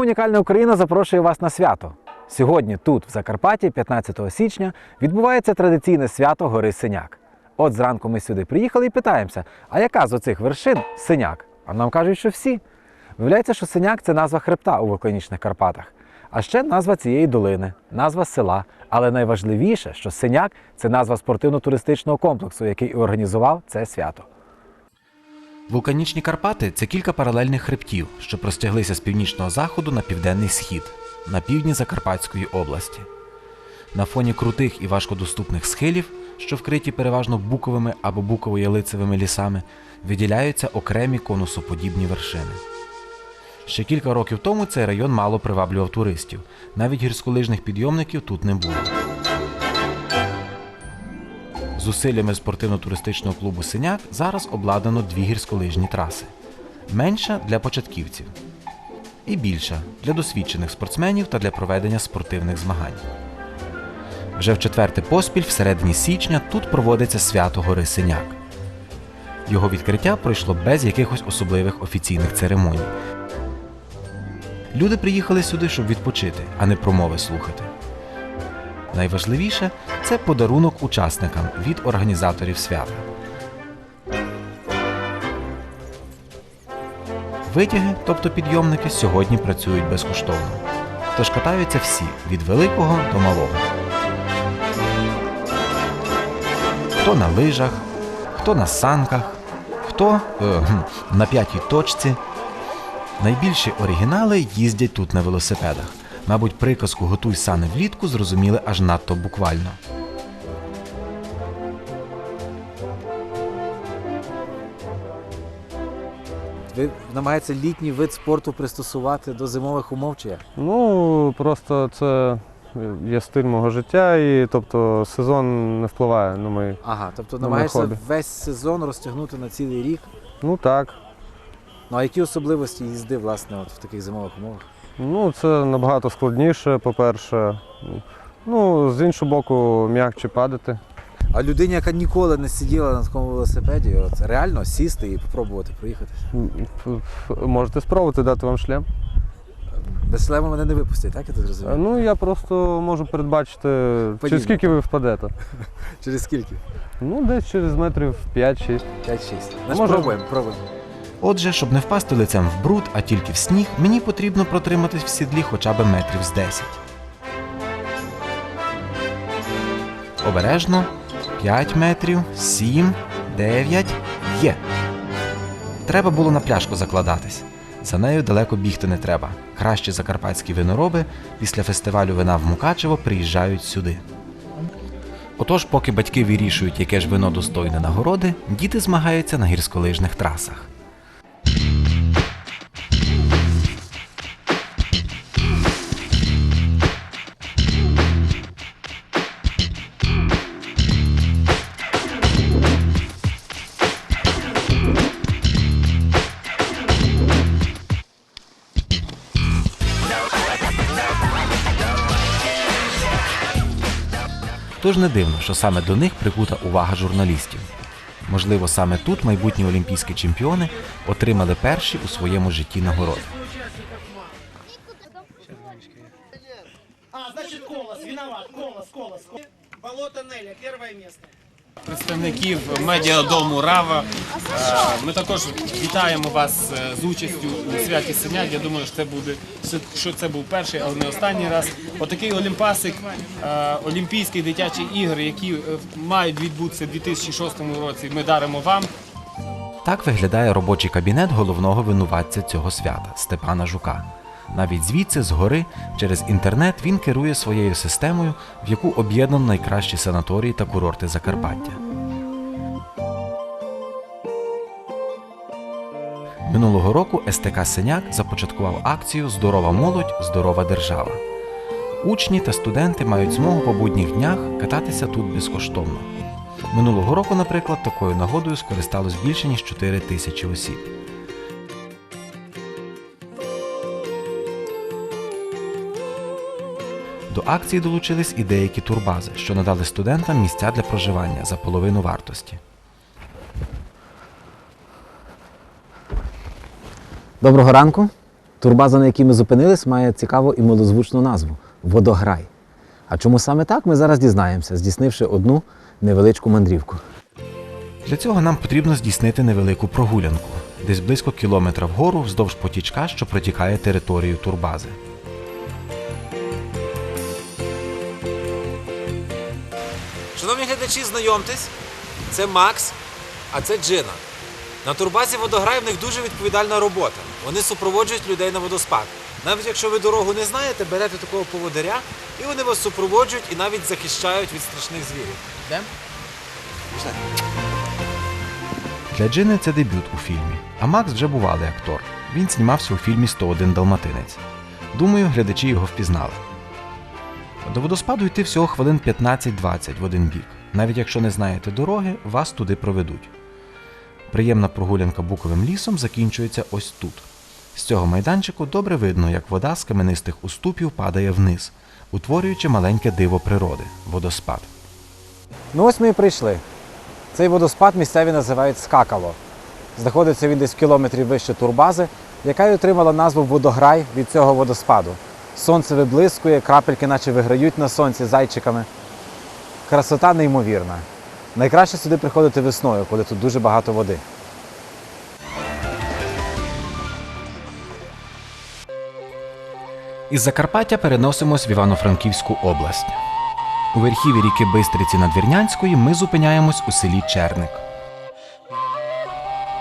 Унікальна Україна запрошує вас на свято. Сьогодні тут, в Закарпатті, 15 січня, відбувається традиційне свято гори Синяк. От зранку ми сюди приїхали і питаємося, а яка з оцих вершин синяк? А нам кажуть, що всі. Виявляється, що синяк це назва хребта у вулканічних Карпатах. А ще назва цієї долини, назва села. Але найважливіше, що синяк це назва спортивно-туристичного комплексу, який організував це свято. Вулканічні Карпати це кілька паралельних хребтів, що простяглися з північного заходу на південний схід, на півдні Закарпатської області. На фоні крутих і важкодоступних схилів, що вкриті переважно буковими або буково-ялицевими лісами, виділяються окремі конусоподібні вершини. Ще кілька років тому цей район мало приваблював туристів. Навіть гірськолижних підйомників тут не було. Зусиллями спортивно-туристичного клубу Синяк зараз обладнано дві гірськолижні траси. Менша для початківців і більша для досвідчених спортсменів та для проведення спортивних змагань. Вже в четверте поспіль, всередині січня, тут проводиться свято гори Синяк. Його відкриття пройшло без якихось особливих офіційних церемоній. Люди приїхали сюди, щоб відпочити, а не промови слухати. Найважливіше це подарунок учасникам від організаторів свята. Витяги, тобто підйомники, сьогодні працюють безкоштовно. Тож катаються всі від великого до малого. Хто на лижах, хто на санках, хто е, на п'ятій точці. Найбільші оригінали їздять тут на велосипедах. Мабуть, приказку Готуй сани влітку зрозуміли аж надто буквально. Ви намагаєтеся літній вид спорту пристосувати до зимових умов чи як? Ну, просто це є стиль мого життя, і тобто сезон не впливає на мої. Ага, тобто Ну, намагаєшся хобі. весь сезон розтягнути на цілий рік. Ну так. Ну а які особливості їзди власне от в таких зимових умовах? Ну, це набагато складніше, по-перше. Ну, з іншого боку, м'якче падати. А людині, яка ніколи не сиділа на такому велосипеді, от реально сісти і спробувати ф- Можете спробувати дати вам шлем. Без шлему мене не випустять, так я так Е, зрозумів? Ну, я просто можу передбачити, Падіння. через скільки ви впадете. Через скільки? Ну, десь через метрів 5-6. 5-6. Значить, Може- пробуємо, пробуємо. Отже, щоб не впасти лицем в бруд, а тільки в сніг, мені потрібно протриматись в сідлі хоча б метрів з 10. Обережно. 5 метрів, 7, 9. Є. Треба було на пляшку закладатись. За нею далеко бігти не треба. Кращі закарпатські винороби після фестивалю вина в Мукачево приїжджають сюди. Отож, поки батьки вирішують, яке ж вино достойне нагороди, діти змагаються на гірськолижних трасах. Тож не дивно, що саме до них прикута увага журналістів. Можливо, саме тут майбутні олімпійські чемпіони отримали перші у своєму житті нагороди. А, значить, Колос, виноват, Колос, Колос. Болото Неля, перше место. Представників медіадому Рава. Е, Ми також вітаємо вас е, з участю у святі Синяк. Я думаю, що це буде що це був перший, але не останній раз. Отакий олімпасик, е, Олімпійські дитячі ігри, які мають відбутися в 2006 році. Ми даримо вам. Так виглядає робочий кабінет головного винуватця цього свята Степана Жука. Навіть звідси, згори, через інтернет він керує своєю системою, в яку об'єднано найкращі санаторії та курорти Закарпаття. Минулого року СТК Синяк започаткував акцію Здорова молодь, здорова держава. Учні та студенти мають змогу по будніх днях кататися тут безкоштовно. Минулого року, наприклад, такою нагодою скористалось більше ніж 4 тисячі осіб. До акції долучились і деякі турбази, що надали студентам місця для проживання за половину вартості. Доброго ранку. Турбаза, на якій ми зупинились, має цікаву і милозвучну назву Водограй. А чому саме так, ми зараз дізнаємося, здійснивши одну невеличку мандрівку. Для цього нам потрібно здійснити невелику прогулянку, десь близько кілометра вгору вздовж потічка, що протікає територію турбази. Шановні глядачі, знайомтесь, це Макс, а це Джина. На турбазі водограй в них дуже відповідальна робота. Вони супроводжують людей на водоспад. Навіть якщо ви дорогу не знаєте, берете такого поводиря, і вони вас супроводжують і навіть захищають від страшних звірів. Пішли. Для Джини це дебют у фільмі, а Макс вже бувалий актор. Він знімався у фільмі «101 Далматинець. Думаю, глядачі його впізнали. До водоспаду йти всього хвилин 15-20 в один бік. Навіть якщо не знаєте дороги, вас туди проведуть. Приємна прогулянка буковим лісом закінчується ось тут. З цього майданчику добре видно, як вода з каменистих уступів падає вниз, утворюючи маленьке диво природи водоспад. Ну ось ми і прийшли. Цей водоспад місцеві називають скакало. Знаходиться він десь в кілометрі вище турбази, яка й отримала назву водограй від цього водоспаду. Сонце виблискує, крапельки наче виграють на сонці зайчиками. Красота неймовірна. Найкраще сюди приходити весною, коли тут дуже багато води. Із Закарпаття переносимось в Івано-Франківську область. У верхіві ріки Бистриці Надвірнянської ми зупиняємось у селі Черник.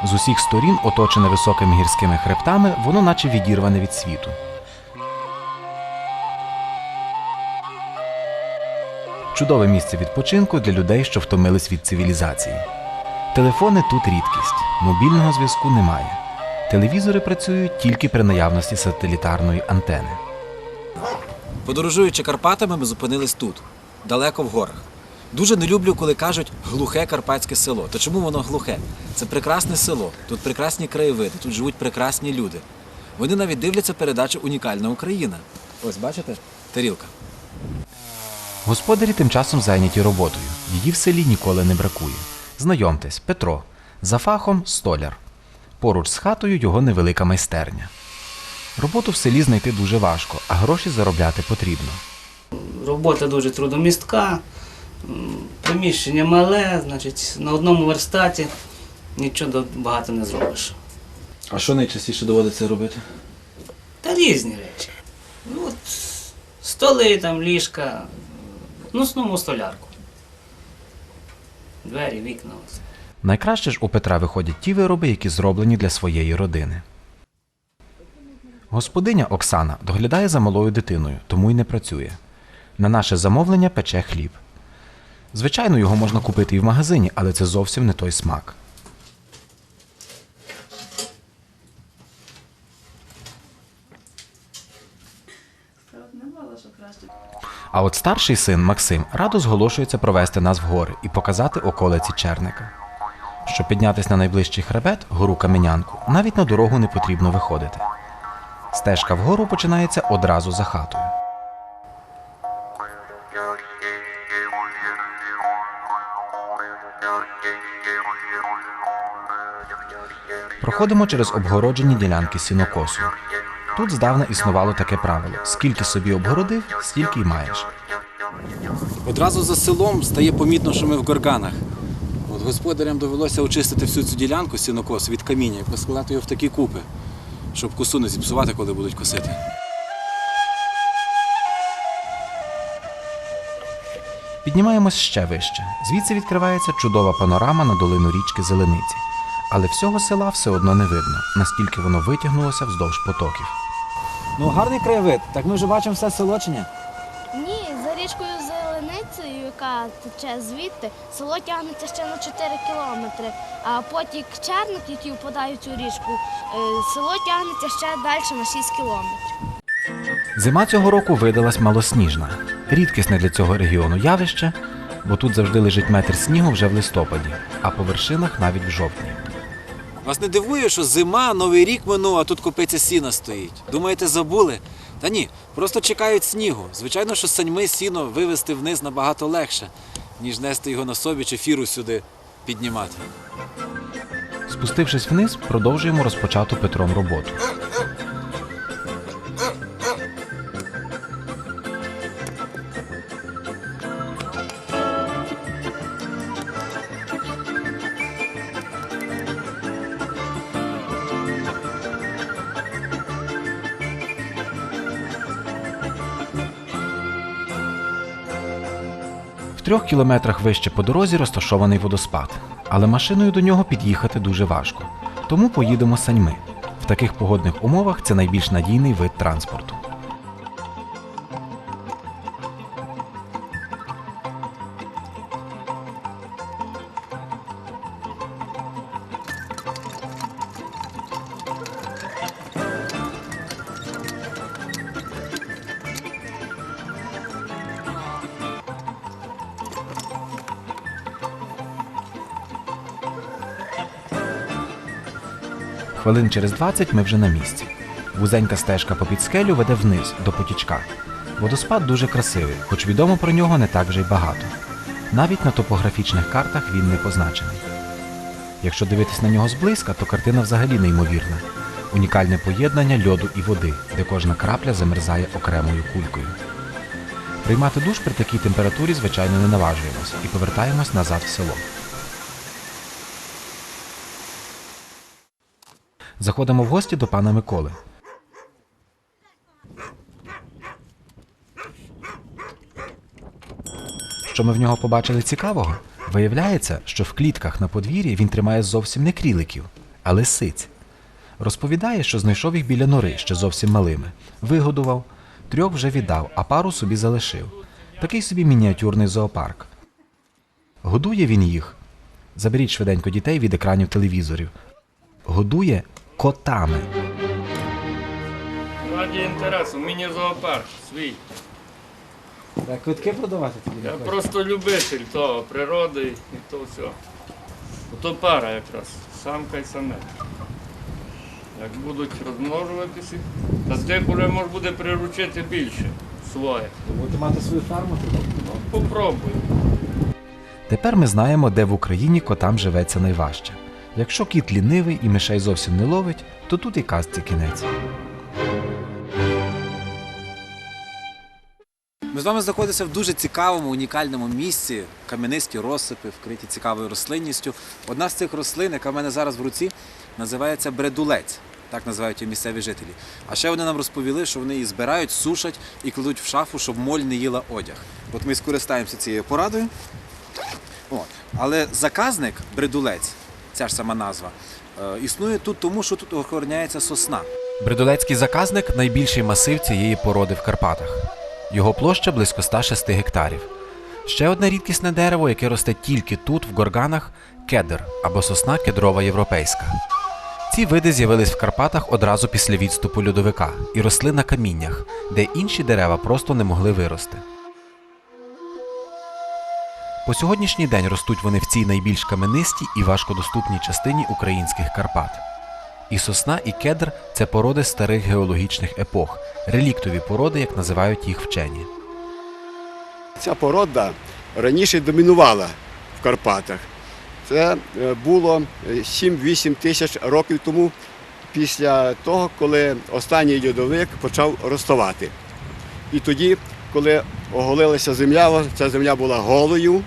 З усіх сторін, оточене високими гірськими хребтами, воно наче відірване від світу. Чудове місце відпочинку для людей, що втомились від цивілізації. Телефони тут рідкість, мобільного зв'язку немає. Телевізори працюють тільки при наявності сателітарної антени. Подорожуючи Карпатами, ми зупинились тут, далеко в горах. Дуже не люблю, коли кажуть глухе карпатське село. Та чому воно глухе? Це прекрасне село, тут прекрасні краєвиди, тут живуть прекрасні люди. Вони навіть дивляться передачу Унікальна Україна. Ось бачите? Тарілка. Господарі тим часом зайняті роботою. Її в селі ніколи не бракує. Знайомтесь, Петро. За фахом столяр. Поруч з хатою його невелика майстерня. Роботу в селі знайти дуже важко, а гроші заробляти потрібно. Робота дуже трудомістка, приміщення мале, значить, на одному верстаті нічого багато не зробиш. А що найчастіше доводиться робити? Та різні речі. Ну, от, столи, там, ліжка, ну, в основному столярку. Двері, вікна. Найкраще ж у Петра виходять ті вироби, які зроблені для своєї родини. Господиня Оксана доглядає за малою дитиною, тому й не працює. На наше замовлення пече хліб. Звичайно, його можна купити і в магазині, але це зовсім не той смак. А от старший син Максим радо зголошується провести нас в гори і показати околиці Черника. Щоб піднятися на найближчий хребет, гору Каменянку, навіть на дорогу не потрібно виходити. Стежка вгору починається одразу за хатою. Проходимо через обгороджені ділянки сінокосу. Тут здавна існувало таке правило: скільки собі обгородив, стільки й маєш. Одразу за селом стає помітно, що ми в горганах. От господарям довелося очистити всю цю ділянку сінокос від каміння і поскладати його в такі купи, щоб косу не зіпсувати, коли будуть косити. Піднімаємось ще вище. Звідси відкривається чудова панорама на долину річки Зелениці. Але всього села все одно не видно, наскільки воно витягнулося вздовж потоків. Ну, гарний краєвид. Так ми вже бачимо все село чи ні? Ні, за річкою Зеленицею, яка тече звідти, село тягнеться ще на 4 кілометри, а потік Черник, який впадає в цю річку, е, село тягнеться ще далі на 6 кілометрів. Зима цього року видалась малосніжна. Рідкісне для цього регіону явище, бо тут завжди лежить метр снігу вже в листопаді, а по вершинах навіть в жовтні. Вас не дивує, що зима, новий рік минув, а тут купиця сіна стоїть. Думаєте, забули? Та ні, просто чекають снігу. Звичайно, що саньми сіно вивезти вниз набагато легше, ніж нести його на собі чи фіру сюди піднімати. Спустившись вниз, продовжуємо розпочату Петром роботу. Трьох кілометрах вище по дорозі розташований водоспад, але машиною до нього під'їхати дуже важко. Тому поїдемо саньми. В таких погодних умовах це найбільш надійний вид транспорту. Хвилин через 20 ми вже на місці. Вузенька стежка попід скелю веде вниз до потічка. Водоспад дуже красивий, хоч відомо про нього не так вже й багато. Навіть на топографічних картах він не позначений. Якщо дивитись на нього зблизька, то картина взагалі неймовірна. Унікальне поєднання льоду і води, де кожна крапля замерзає окремою кулькою. Приймати душ при такій температурі, звичайно, не наважуємось і повертаємось назад в село. Заходимо в гості до пана Миколи. Що ми в нього побачили цікавого? Виявляється, що в клітках на подвір'ї він тримає зовсім не кріликів, а лисиць. Розповідає, що знайшов їх біля нори ще зовсім малими. Вигодував, трьох вже віддав, а пару собі залишив. Такий собі мініатюрний зоопарк. Годує він їх. Заберіть швиденько дітей від екранів телевізорів. Годує котами. Раді інтересу, міні-зоопарк свій. Так, квитки продавати тобі? Я просто любитель того, природи і то все. Ото пара якраз, самка і самець. Як будуть розмножуватися, та тих уже може буде приручити більше своє. Будете мати свою ферму? Ну, попробуй. Тепер ми знаємо, де в Україні котам живеться найважче. Якщо кіт лінивий і мишей зовсім не ловить, то тут і казці кінець. Ми з вами знаходимося в дуже цікавому, унікальному місці. Кам'янисті розсипи, вкриті цікавою рослинністю. Одна з цих рослин, яка в мене зараз в руці, називається бредулець. Так називають її місцеві жителі. А ще вони нам розповіли, що вони її збирають, сушать і кладуть в шафу, щоб моль не їла одяг. От ми скористаємося цією порадою. От. Але заказник бредулець, ця ж сама назва, е, існує тут тому, що тут охороняється сосна. Бридулецький заказник найбільший масив цієї породи в Карпатах. Його площа близько 106 гектарів. Ще одне рідкісне дерево, яке росте тільки тут, в горганах кедр або сосна кедрова європейська. Ці види з'явились в Карпатах одразу після відступу льодовика і росли на каміннях, де інші дерева просто не могли вирости. По сьогоднішній день ростуть вони в цій найбільш каменистій і важкодоступній частині українських Карпат. І сосна, і кедр це породи старих геологічних епох, реліктові породи, як називають їх вчені. Ця порода раніше домінувала в Карпатах. Це е, було е, 7-8 тисяч років тому, після того, коли останній льодовик почав розставати. І тоді, коли оголилася земля, ця земля була голою,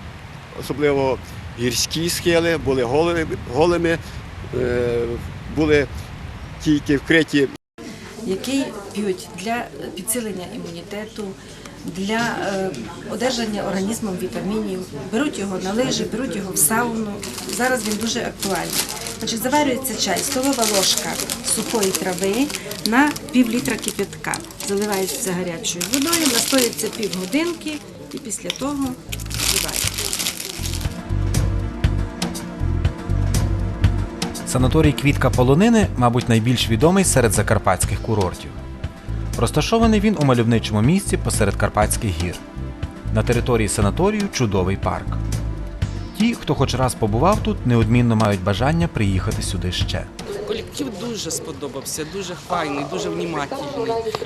особливо гірські схили були голими, е, були тільки вкриті який п'ють для підсилення імунітету, для е, одержання організмом вітамінів. Беруть його на лижі, беруть його в сауну. Зараз він дуже актуальний. Значить, заварюється чай, столова ложка сухої трави на пів літра кипятка. Заливається гарячою водою, настоїться півгодинки і після того Санаторій Квітка Полонини, мабуть, найбільш відомий серед закарпатських курортів. Розташований він у мальовничому місці посеред Карпатських гір. На території санаторію чудовий парк. Ті, хто хоч раз побував тут, неодмінно мають бажання приїхати сюди ще. Колектив дуже сподобався, дуже файний, дуже внімательний.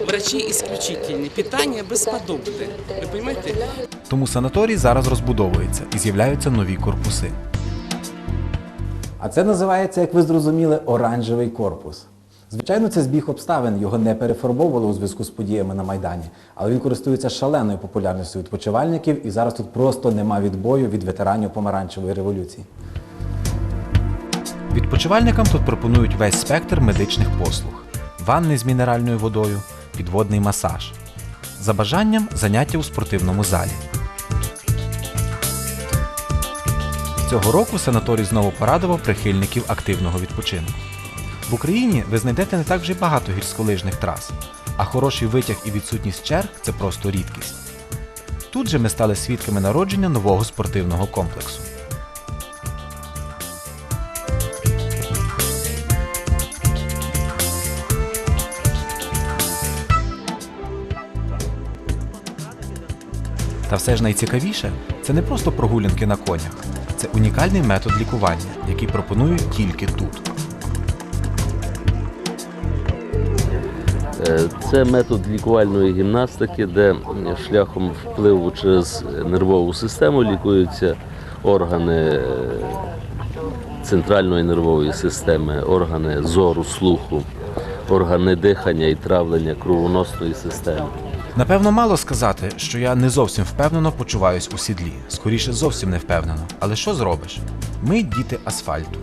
Врачі ісключительні, питання безподобне. Ви розумієте? Тому санаторій зараз розбудовується і з'являються нові корпуси. А це називається, як ви зрозуміли, оранжевий корпус. Звичайно, це збіг обставин, його не перефарбовували у зв'язку з подіями на Майдані, але він користується шаленою популярністю відпочивальників і зараз тут просто нема відбою від ветеранів помаранчевої революції. Відпочивальникам тут пропонують весь спектр медичних послуг: ванни з мінеральною водою, підводний масаж. За бажанням заняття у спортивному залі. Цього року санаторій знову порадував прихильників активного відпочинку. В Україні ви знайдете не так вже й багато гірськолижних трас, а хороший витяг і відсутність черг це просто рідкість. Тут же ми стали свідками народження нового спортивного комплексу. Та все ж найцікавіше це не просто прогулянки на конях, це унікальний метод лікування, який пропонують тільки тут. Е, Це метод лікувальної гімнастики, де шляхом впливу через нервову систему лікуються органи е, центральної нервової системи, органи зору, слуху, органи дихання і травлення кровоносної системи. Напевно, мало сказати, що я не зовсім впевнено почуваюсь у сідлі. Скоріше зовсім не впевнено. Але що зробиш? Ми діти асфальту.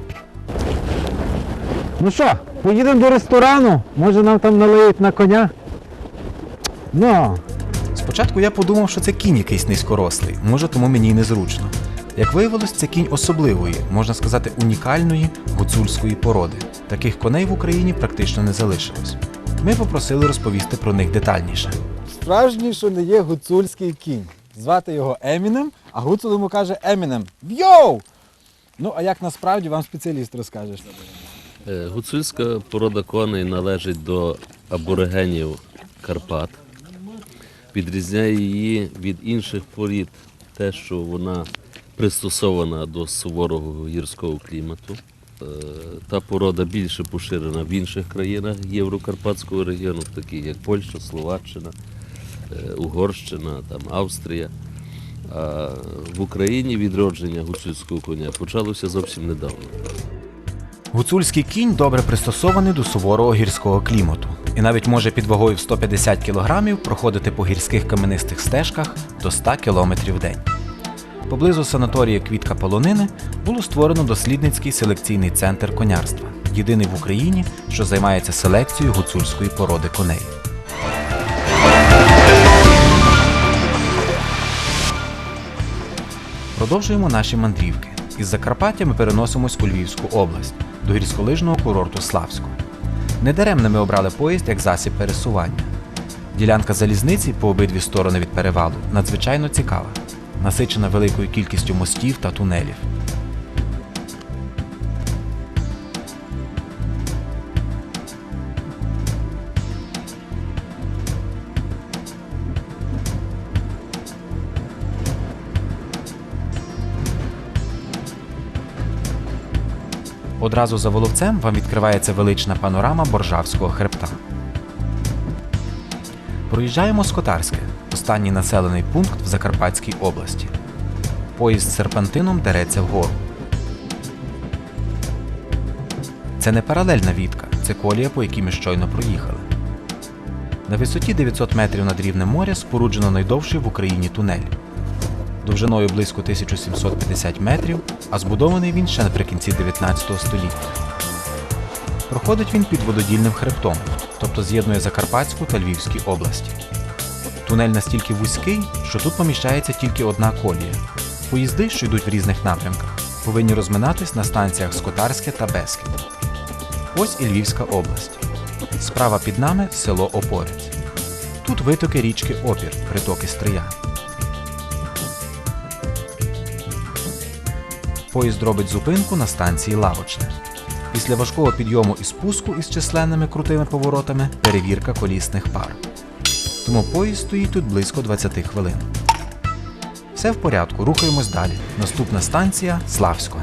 Ну що, поїдемо до ресторану? Може нам там налиють на коня? Ну. Спочатку я подумав, що це кінь якийсь низькорослий, може тому мені й незручно. Як виявилось, це кінь особливої, можна сказати, унікальної гуцульської породи. Таких коней в Україні практично не залишилось. Ми попросили розповісти про них детальніше. Справжній, що не є гуцульський кінь. Звати його Емінем, а гуцул йому каже Емінем. Йоу! Ну, а як насправді вам спеціаліст розкаже. Е, Гуцульська порода коней належить до аборигенів Карпат. Підрізняє її від інших порід те, що вона пристосована до суворого гірського клімату. Е, Та порода більше поширена в інших країнах Єврокарпатського регіону, таких як Польща, Словаччина, е, Угорщина, там, Австрія. А в Україні відродження гуцульського коня почалося зовсім недавно. Гуцульський кінь добре пристосований до суворого гірського клімату і навіть може під вагою в 150 кг проходити по гірських каменистих стежках до 100 км в день. Поблизу санаторії Квітка Полонини було створено дослідницький селекційний центр конярства, єдиний в Україні, що займається селекцією гуцульської породи коней. Продовжуємо наші мандрівки. Із Закарпаття ми переносимось у Львівську область до гірськолижного курорту Славську. Недаремно ми обрали поїзд як засіб пересування. Ділянка залізниці по обидві сторони від перевалу надзвичайно цікава, насичена великою кількістю мостів та тунелів. Одразу за Воловцем вам відкривається велична панорама Боржавського хребта. Проїжджаємо Скотарське, останній населений пункт в Закарпатській області. Поїзд з серпантином дереться вгору. Це не паралельна вітка, це колія, по якій ми щойно проїхали. На висоті 900 метрів над рівнем моря споруджено найдовший в Україні тунель. Довжиною близько 1750 метрів, а збудований він ще наприкінці 19 століття. Проходить він під вододільним хребтом, тобто з'єднує Закарпатську та Львівські області. Тунель настільки вузький, що тут поміщається тільки одна колія. Поїзди, що йдуть в різних напрямках, повинні розминатись на станціях Скотарське та Бескід. Ось і Львівська область. Справа під нами село Опорець. Тут витоки річки Опір, притоки Стрия. Поїзд робить зупинку на станції Лавочне. Після важкого підйому і спуску із численними крутими поворотами перевірка колісних пар. Тому поїзд стоїть тут близько 20 хвилин. Все в порядку, рухаємось далі. Наступна станція Славсько.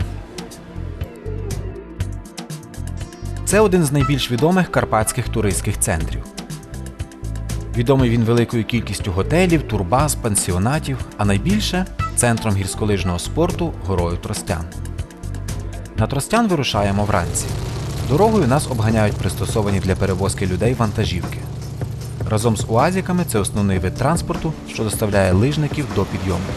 Це один з найбільш відомих карпатських туристських центрів. Відомий він великою кількістю готелів, турбаз, пансіонатів, а найбільше центром гірськолижного спорту горою Тростян. На Тростян вирушаємо вранці. Дорогою нас обганяють пристосовані для перевозки людей вантажівки. Разом з уазіками це основний вид транспорту, що доставляє лижників до підйомників.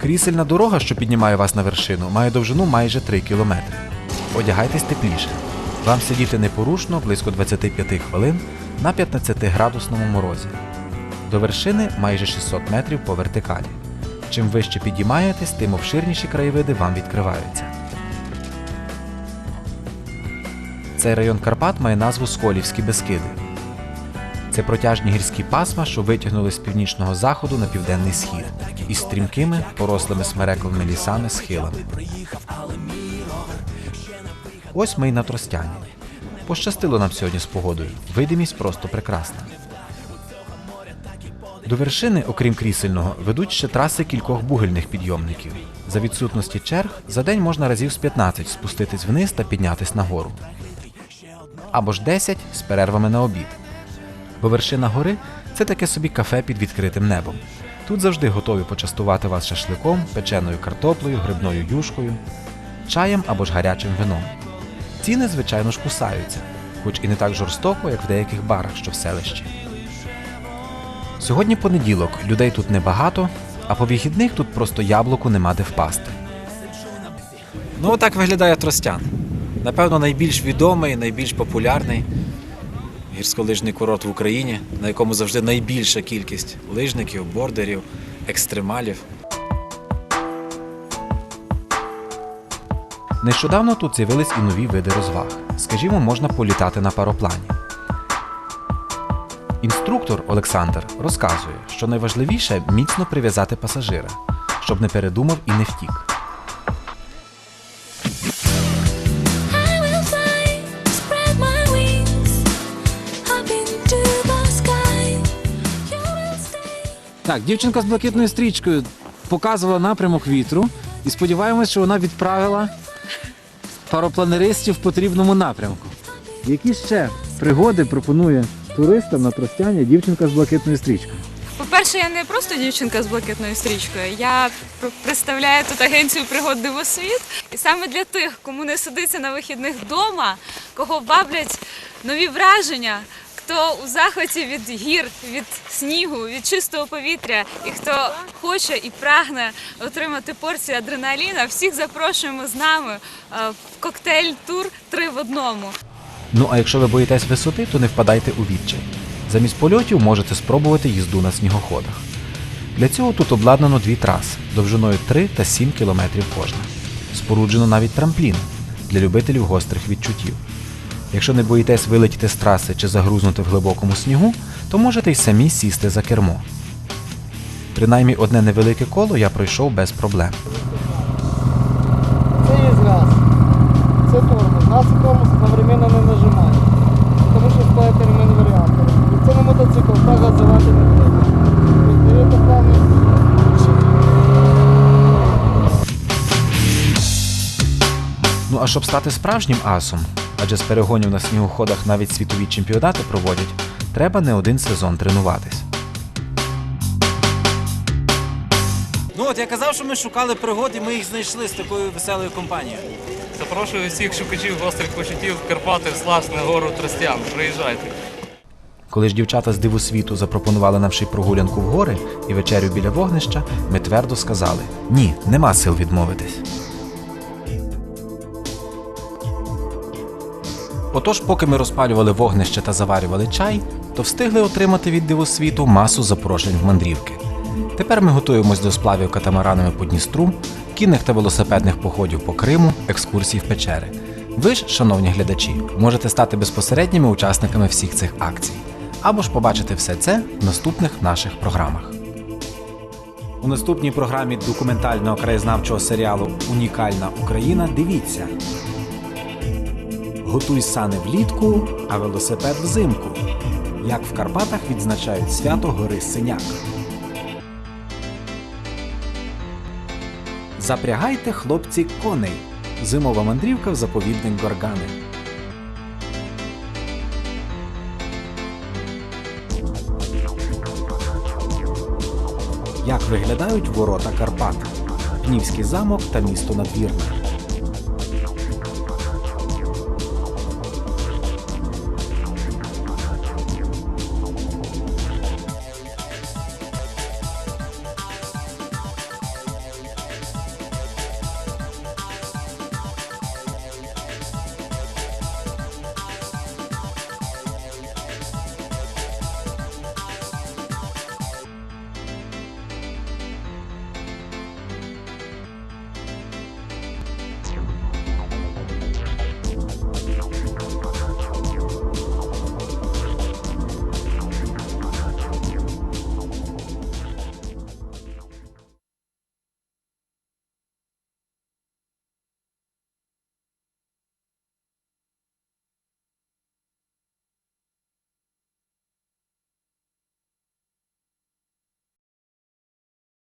Крісельна дорога, що піднімає вас на вершину, має довжину майже 3 кілометри. Одягайтесь тепліше. Вам сидіти непорушно близько 25 хвилин на 15-градусному морозі. До вершини майже 600 метрів по вертикалі. Чим вище підіймаєтесь, тим обширніші краєвиди вам відкриваються. Цей район Карпат має назву Сколівські Бескиди. Це протяжні гірські пасма, що витягнули з північного заходу на південний схід, із стрімкими, порослими смерековими лісами схилами. Ось ми й на Тростяні. Пощастило нам сьогодні з погодою. Видимість просто прекрасна. До вершини, окрім крісельного, ведуть ще траси кількох бугельних підйомників. За відсутності черг за день можна разів з 15 спуститись вниз та піднятись нагору. Або ж 10 з перервами на обід. Бо вершина гори це таке собі кафе під відкритим небом. Тут завжди готові почастувати вас шашликом, печеною картоплею, грибною юшкою, чаєм або ж гарячим вином. Ціни, звичайно ж, кусаються, хоч і не так жорстоко, як в деяких барах, що в селищі. Сьогодні понеділок, людей тут небагато, а по вихідних тут просто яблуку нема де впасти. Ну, отак виглядає Тростян. Напевно, найбільш відомий, найбільш популярний гірськолижний курорт в Україні, на якому завжди найбільша кількість лижників, бордерів, екстремалів. Нещодавно тут з'явились і нові види розваг. Скажімо, можна політати на пароплані. Інструктор Олександр розказує, що найважливіше міцно прив'язати пасажира, щоб не передумав і не втік. Так, дівчинка з блакитною стрічкою показувала напрямок вітру і сподіваємось, що вона відправила паропланеристів в потрібному напрямку. Які ще пригоди пропонує туристам на Тростяні дівчинка з блакитною стрічкою? По-перше, я не просто дівчинка з блакитною стрічкою. Я представляю тут агенцію пригод Дивосвіт. І саме для тих, кому не сидиться на вихідних вдома, кого баблять нові враження, хто у захваті від гір, від снігу, від чистого повітря, і хто хоче і прагне отримати порцію адреналіна, всіх запрошуємо з нами е, в коктейль-тур три в одному. Ну а якщо ви боїтесь висоти, то не впадайте у відчай. Замість польотів можете спробувати їзду на снігоходах. Для цього тут обладнано дві траси довжиною 3 та 7 кілометрів кожна. Споруджено навіть трамплін для любителів гострих відчуттів. Якщо не боїтесь вилетіти з траси чи загрузнути в глибокому снігу, то можете й самі сісти за кермо. Принаймні одне невелике коло я пройшов без проблем. Це є газ. Це тормоз Ну а щоб стати справжнім асом, адже з перегонів на снігоходах навіть світові чемпіонати проводять, треба не один сезон тренуватись. Ну от я казав, що ми шукали пригод, і ми їх знайшли з такою веселою компанією. Запрошую всіх шукачів гострих почуттів в Карпати, в Сласне, гору Тростян. Приїжджайте. Коли ж дівчата з диву світу запропонували нам ще й прогулянку в гори і вечерю біля вогнища, ми твердо сказали: ні, нема сил відмовитись. Отож, поки ми розпалювали вогнище та заварювали чай, то встигли отримати від дивосвіту масу запрошень в мандрівки. Тепер ми готуємось до сплавів катамаранами по Дністру, кінних та велосипедних походів по Криму, екскурсій в печери. Ви ж, шановні глядачі, можете стати безпосередніми учасниками всіх цих акцій, або ж побачити все це в наступних наших програмах. У наступній програмі документального краєзнавчого серіалу Унікальна Україна дивіться. Готуй сани влітку, а велосипед взимку. Як в Карпатах відзначають свято гори Синяк. Запрягайте, хлопці, коней. Зимова мандрівка в заповідник Горгани. Як виглядають ворота Карпат? Пнівський замок та місто Надвірна.